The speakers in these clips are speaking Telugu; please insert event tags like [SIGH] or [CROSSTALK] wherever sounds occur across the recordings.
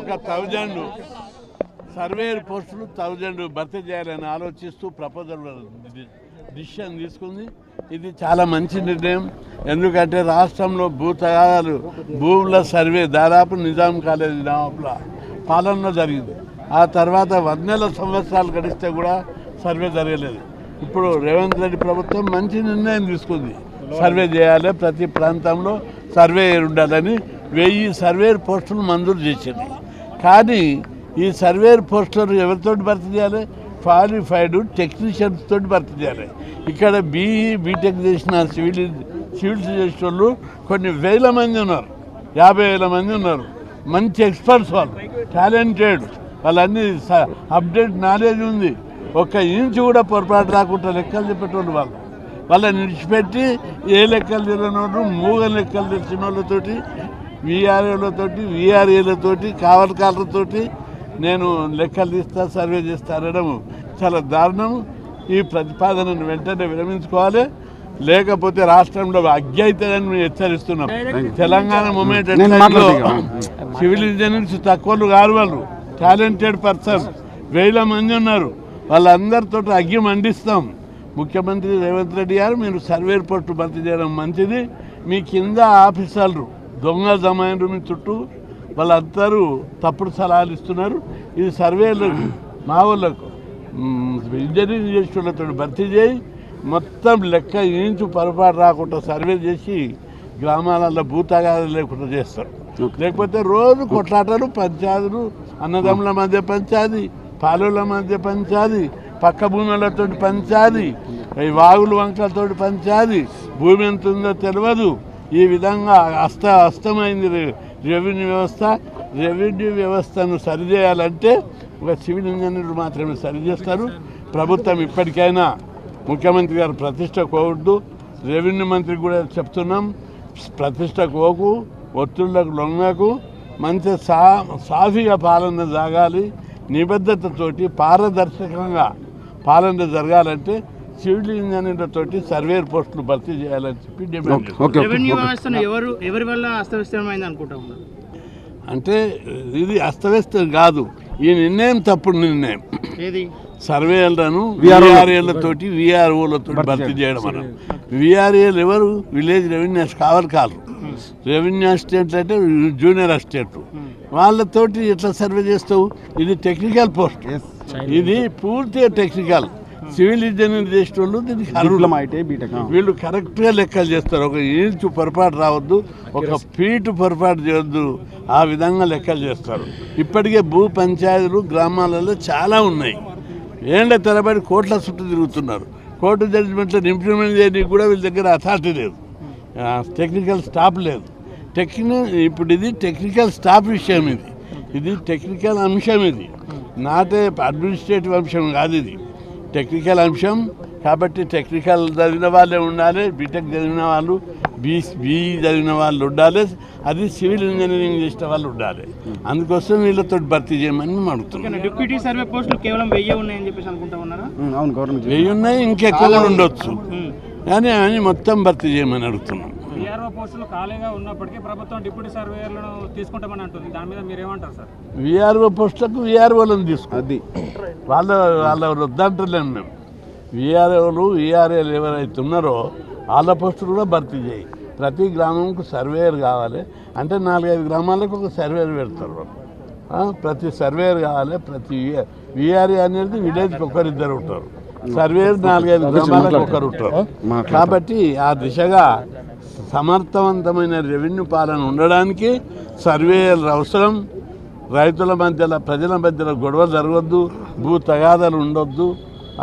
ఒక థౌజండ్. సర్వేయర్ పోస్టులు థౌజండ్ భర్తీ చేయాలని ఆలోచిస్తూ ప్రపోజల్ డిసిషన్ తీసుకుంది. ఇది చాలా మంచి నిర్ణయం. ఎందుకంటే రాష్ట్రంలో భూతగాదాలు భూముల సర్వే దాదాపు నిజాం కాలేజీ లోపల పాలనలో జరిగింది. ఆ తర్వాత వందల సంవత్సరాలు గడిస్తే కూడా సర్వే జరగలేదు. ఇప్పుడు రేవంత్ రెడ్డి ప్రభుత్వం మంచి నిర్ణయం తీసుకుంది. సర్వే చేయాలి. ప్రతి ప్రాంతంలో సర్వే ఉండాలని వెయ్యి సర్వేర్ పోస్టులు మంజూరు చేసింది. కానీ ఈ సర్వేర్ పోస్టులు ఎవరితో భర్తీ చేయాలి? క్వాలిఫైడ్ టెక్నీషియన్స్ తోటి భర్తీ చేయాలి. ఇక్కడ బీఈ బీటెక్ చేసిన సివిల్ సివిల్స్ చేసిన వాళ్ళు కొన్ని వేల మంది ఉన్నారు. యాభై వేల మంది ఉన్నారు. మంచి ఎక్స్పర్ట్స్ వాళ్ళు టాలెంటెడ్. వాళ్ళన్నీ అప్డేట్ నాలెడ్జ్ ఉంది. ఒక్క ఇంచు కూడా పొరపాటు రాకుండా లెక్కలు చెప్పేటోళ్ళు వాళ్ళు. వాళ్ళని విడిచిపెట్టి ఏ లెక్కలు తెలియని వాళ్ళు మూగ లెక్కలు తెలిసిన వాళ్ళతోటి విఆర్ఏలతోటి విఆర్ఏలతోటి కావలకాలతోటి నేను లెక్కలు తీస్తా సర్వే చేస్తా అనడం చాలా దారుణం. ఈ ప్రతిపాదనను వెంటనే విరమించుకోవాలి. లేకపోతే రాష్ట్రంలో అగ్గి అవుతుందని మేము హెచ్చరిస్తున్నాం. తెలంగాణ మూమెంట్. సివిల్ ఇంజనీర్స్ తక్కువలు కాదు వాళ్ళు. Talented person. వేల మంది ఉన్నారు. వాళ్ళందరితో అగ్గి మండిస్తాం. ముఖ్యమంత్రి రేవంత్ రెడ్డి గారు మీరు సర్వేర్ పోస్టు భర్తీ చేయడం మంచిది. మీ కింద ఆఫీసర్లు దొంగ జమాయినరు మీ చుట్టూ వాళ్ళందరూ తప్పుడు సలహాలు ఇస్తున్నారు. ఇది సర్వేలు మా వాళ్ళకు. ఇంజనీరింగ్ చేసిన వాళ్ళతో భర్తీ చేయి. మొత్తం లెక్క ఇంచు పొరపాటు రాకుండా సర్వే చేసి గ్రామాలలో భూతగాలు లేకుండా చేస్తారు. లేకపోతే రోజు కొట్లాటలు పంచాయతీలు అన్నదమ్ముల మధ్య పంచాది పాలుల మధ్య పంచాది పక్క భూములతో పంచాది ఈ వాగులు వంకలతో పంచాది భూమి ఎంత ఉందో తెలియదు. ఈ విధంగా అస్త అస్తమైంది రెవెన్యూ వ్యవస్థ. రెవెన్యూ వ్యవస్థను సరిచేయాలంటే ఒక సివిల్ ఇంజనీర్లు మాత్రమే సరిచేస్తారు. ప్రభుత్వం ఇప్పటికైనా ముఖ్యమంత్రి గారు ప్రతిష్ట కోవద్దు. రెవెన్యూ మంత్రికి కూడా చెప్తున్నాం. ప్రతిష్ట కోకు ఒత్తిళ్ళకు లొంగకు. మంచి సా సాఫీగా పాలన సాగాలి నిబద్ధతతోటి పారదర్శకంగా పాలన జరగాలంటే సివిల్ ఇంజనీర్లతోటి సర్వేర్ పోస్టులు భర్తీ చేయాలని చెప్పి డిమాండ్ రెవెన్యూ వ్యవస్థను ఎవరు ఎవరి వల్ల అస్తవ్యస్తమైంది అనుకుంటా ఉన్నారు? అంటే ఇది అస్తవ్యస్తం కాదు. ఈ నిర్ణయం తప్పుడు నిర్ణయం. ఏది? సర్వేలను. విఆర్ఏలతోటి విఆర్ఓలతో భర్తీ చేయడం మనం విఆర్ఏలు ఎవరు? విలేజ్ రెవెన్యూ కావాలి కాదు. రెవెన్యూ అసిస్టెంట్ అంటే జూనియర్ అసిస్టెంట్ వాళ్ళతోటి ఎట్లా సర్వే చేస్తావు? ఇది టెక్నికల్ పోస్ట్. ఇది పూర్తిగా టెక్నికల్. సివిల్ ఇంజనీర్ చేసిన వాళ్ళు దీనికి వీళ్ళు కరెక్ట్గా లెక్కలు చేస్తారు. ఒక ఇంచు పొరపాటు రావద్దు ఒక ఫీటు పొరపాటు చేయొద్దు ఆ విధంగా లెక్కలు చేస్తారు. ఇప్పటికే భూ పంచాయతీలు గ్రామాలలో చాలా ఉన్నాయి. ఏండ తరబడి కోట్ల చుట్టూ తిరుగుతున్నారు. కోర్టు జడ్జిమెంట్లో ఇంప్లిమెంట్ చేయడానికి కూడా వీళ్ళ దగ్గర అథారిటీ లేదు. టెక్నికల్ స్టాఫ్ లేదు. టెక్నికల్ ఇప్పుడు ఇది టెక్నికల్ స్టాఫ్ విషయం ఇది. ఇది టెక్నికల్ అంశం ఇది. నాటే అడ్మినిస్ట్రేటివ్ అంశం కాదు ఇది. టెక్నికల్ అంశం. కాబట్టి టెక్నికల్ చదివిన వాళ్ళే ఉండాలి బీటెక్ చదివిన వాళ్ళు బీ బీఈ చదివిన వాళ్ళు ఉండాలి అది సివిల్ ఇంజనీరింగ్ చేసిన వాళ్ళు ఉండాలి. అందుకోసం వీళ్ళతో భర్తీ చేయమని మేము అడుగుతున్నాం. డిప్యూటీ సర్వే పోస్టులు కేవలం వెయ్యి ఉన్నాయని చెప్పేసి అనుకుంటా ఉన్నారా? అవును గవర్నమెంట్ వెయ్యి ఉన్నాయి ఇంకెక్కువ ఉండొచ్చు. కానీ అని మొత్తం భర్తీ చేయమని అడుగుతున్నాం. విఆర్ఓ పోస్టులు ఖాళీగా ఉన్నప్పటికీ ప్రభుత్వం డిప్యూటీ సర్వేయర్లను తీసుకుంటామని అంటుంది. దాని మీద మీరేమంటారు సార్? విఆర్ఓ పోస్టులకు విఆర్ఓలను తీసుకో. అది. వాళ్ళ వాళ్ళ వద్దంటలేము మేము. విఆర్ఓలు విఆర్ఏలు ఎవరైతే ఉన్నారో వాళ్ళ పోస్టులు కూడా భర్తీ చేయి. ప్రతి గ్రామంకు సర్వేయర్ కావాలి. అంటే నాలుగైదు గ్రామాలకు ఒక సర్వేయర్ పెడతారు వాళ్ళు. ఆ, ప్రతి సర్వేయర్ కావాలి. ప్రతి విఆర్ఏ అనేది విలేజ్కి ఒకరిద్దరు ఉంటారు. సర్వేయర్ నాలుగైదు గ్రామాలకు ఒకరు ఉంటారు. కాబట్టి ఆ దిశగా సమర్థవంతమైన రెవెన్యూ పాలన ఉండడానికి సర్వేయర్లు అవసరం. రైతుల మధ్యలో ప్రజల మధ్యలో గొడవ జరగద్దు భూ తగాదాలు ఉండొద్దు.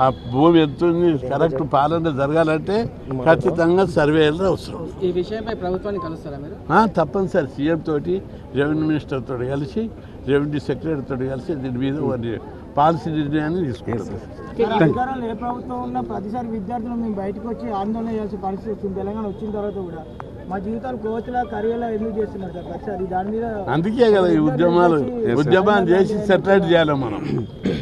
ఆ భూమి ఎత్తుంది కరెక్ట్ పాలన జరగాలంటే ఖచ్చితంగా సర్వేయర్లు అవసరం. ఈ విషయంపై ప్రభుత్వాన్ని కలుస్తారా మీరు? తప్పనిసరి. సీఎం తోటి రెవెన్యూ మినిస్టర్ తోటి కలిసి రెవెన్యూ సెక్రటరీ తోటి కలిసి దీని మీద పాలసీ నిర్ణయాన్ని తీసుకుంటారు ఏ ప్రభుత్వం ఉన్నా ప్రతిసారి విద్యార్థులు మేము బయటకు వచ్చి ఆందోళన చేయాల్సిన పరిస్థితి వస్తుంది. తెలంగాణ వచ్చిన తర్వాత కూడా మా జీవితాలు కోచ్లా కరియర్లా ఎందుకు చేస్తున్నారు సార్ ప్రతిసారి? దాని మీద అందుకే కదా ఈ ఉద్యమాలు. ఉద్యమాలు చేసి సెటిలైట్ చేయాలి మనం. [COUGHS] [COUGHS]